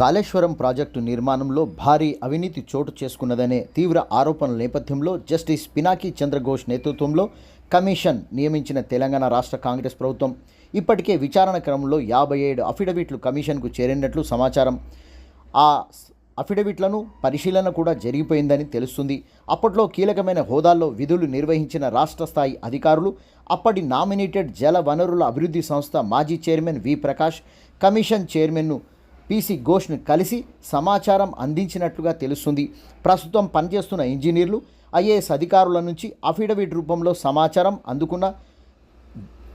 Kaleshwaram project నిర్మాణంలో భారీ అవినీతి చోటు చేసుకున్నదనే తీవ్ర ఆరోపణల నేపథ్యంలో జస్టిస్ పినాకి చంద్రఘోష్ నేతృత్వంలో కమిషన్ నియమించిన తెలంగాణ రాష్ట్ర కాంగ్రెస్ ప్రభుత్వం. ఇప్పటికే విచారణ క్రమంలో యాభై ఏడు అఫిడవిట్లు కమిషన్కు చేరినట్లు సమాచారం. ఆ అఫిడవిట్లను పరిశీలన కూడా జరిగిపోయిందని తెలుస్తుంది. అప్పట్లో కీలకమైన హోదాల్లో విధులు నిర్వహించిన రాష్ట్ర స్థాయి అధికారులు అప్పటి నామినేటెడ్ జల వనరుల అభివృద్ధి సంస్థ మాజీ చైర్మన్ వి ప్రకాష్ కమిషన్ చైర్మన్ను పీసీ ఘోష్ను కలిసి సమాచారం అందించినట్లుగా తెలుస్తుంది. ప్రస్తుతం పనిచేస్తున్న ఇంజనీర్లు ఐఏఎస్ అధికారుల నుంచి అఫిడవిట్ రూపంలో సమాచారం అందుకున్న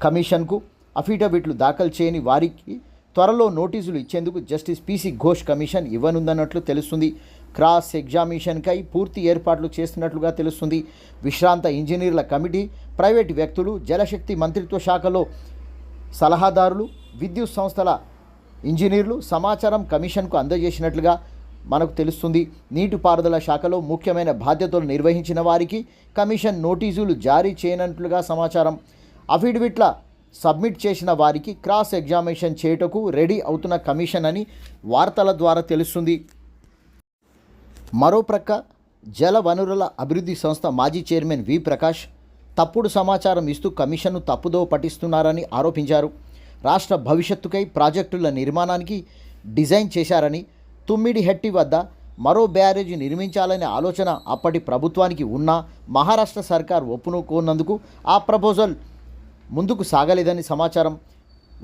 కమిషన్కు అఫిడవిట్లు దాఖలు చేయని వారికి త్వరలో నోటీసులు ఇచ్చేందుకు జస్టిస్ పీసీ ఘోష్ కమిషన్ ఇవ్వనుందన్నట్లు తెలుస్తుంది. క్రాస్ ఎగ్జామినేషన్కై పూర్తి ఏర్పాట్లు చేస్తున్నట్లుగా తెలుస్తుంది. విశ్రాంత ఇంజనీర్ల కమిటీ ప్రైవేటు వ్యక్తులు జలశక్తి మంత్రిత్వ శాఖలో సలహాదారులు విద్యుత్ సంస్థల ఇంజనీర్లు సమాచారం కమిషన్కు అందజేసినట్లుగా మనకు తెలుస్తుంది. నీటిపారుదల శాఖలో ముఖ్యమైన బాధ్యతలు నిర్వహించిన వారికి కమిషన్ నోటీసులు జారీ చేయనట్లుగా సమాచారం. అఫిడవిట్ల సబ్మిట్ చేసిన వారికి క్రాస్ ఎగ్జామినేషన్ చేయుటకు రెడీ అవుతున్న కమిషన్ అని వార్తల ద్వారా తెలుస్తుంది. మరోప్రక్క జల వనరుల అభివృద్ధి సంస్థ మాజీ చైర్మన్ వి ప్రకాష్ తప్పుడు సమాచారం ఇస్తూ కమిషన్ను తప్పుదో పటిస్తున్నారని ఆరోపించారు. రాష్ట్ర భవిష్యత్తుకై ప్రాజెక్టుల నిర్మాణానికి డిజైన్ చేశారని తుమ్మిడిహెట్టి వద్ద మరో బ్యారేజీ నిర్మించాలనే ఆలోచన అప్పటి ప్రభుత్వానికి ఉన్నా మహారాష్ట్ర సర్కార్ ఒప్పుకోనందుకు ఆ ప్రపోజల్ ముందుకు సాగలేదని సమాచారం.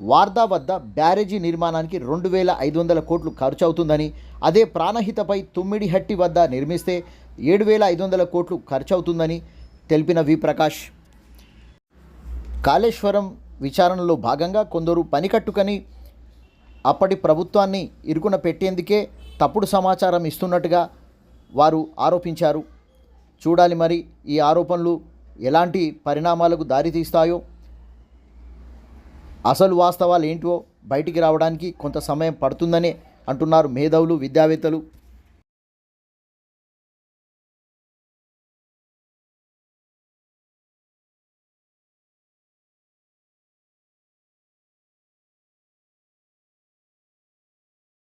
వార్దా వద్ద బ్యారేజీ నిర్మాణానికి రెండు వేల ఐదు వందల కోట్లు ఖర్చు అవుతుందని అదే ప్రాణహితపై తుమ్మిడిహట్టి వద్ద నిర్మిస్తే ఏడు వేల ఐదు వందల కోట్లు ఖర్చు అవుతుందని తెలిపిన వి ప్రకాష్. కాళేశ్వరం విచారణలో భాగంగా కొందరు పని కట్టుకని అప్పటి ప్రభుత్వాన్ని ఇరుకున పెట్టేందుకే తప్పుడు సమాచారం ఇస్తున్నట్టుగా వారు ఆరోపించారు. చూడాలి మరి ఈ ఆరోపణలు ఎలాంటి పరిణామాలకు దారితీస్తాయో అసలు వాస్తవాలు ఏంటో బయటికి రావడానికి కొంత సమయం పడుతుందనే అంటున్నారు మేధావులు విద్యావేత్తలు.